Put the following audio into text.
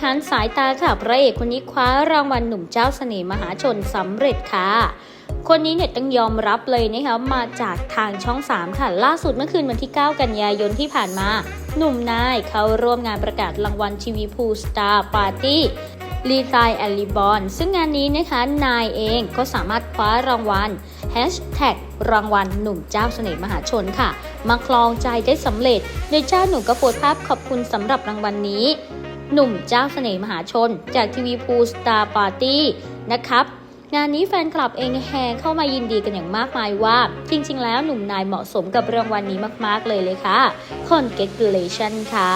ค้านสายตาค่ะพระเอกคนนี้คว้ารางวัลหนุ่มเจ้าเสน่ห์มหาชนสำเร็จค่ะคนนี้เนี่ยต้องยอมรับเลยนะคะมาจากทางช่อง 3 ค่ะ ล่าสุดเมื่อคืนวันที่ 9 กันยายนที่ผ่านมา หนุ่มนายเขาร่วมงานประกาศรางวัลทีวีพูสตาร์ปาร์ตี้ลีไทแอลลิบอน ซึ่งงานนี้นะคะนายเองก็สามารถคว้ารางวัลแฮชแท็กรางวัลหนุ่มเจ้าเสน่ห์มหาชนค่ะ มาคลองใจได้สำเร็จ โดยเจ้าหนุ่มก็โพสต์ภาพขอบคุณสำหรับรางวัลนี้ หนุ่มเจ้าเสน่ห์มหาชน จากทีวีพูสตาร์ปาร์ตี้นะครับงานนี้แฟนคลับเองแห่เข้ามายินดีกันอย่างมากมายว่า จริงๆ แล้วหนุ่มนายเหมาะสมกับรางวัลนี้มากๆเลยเลยค่ะ Congratulations ค่ะ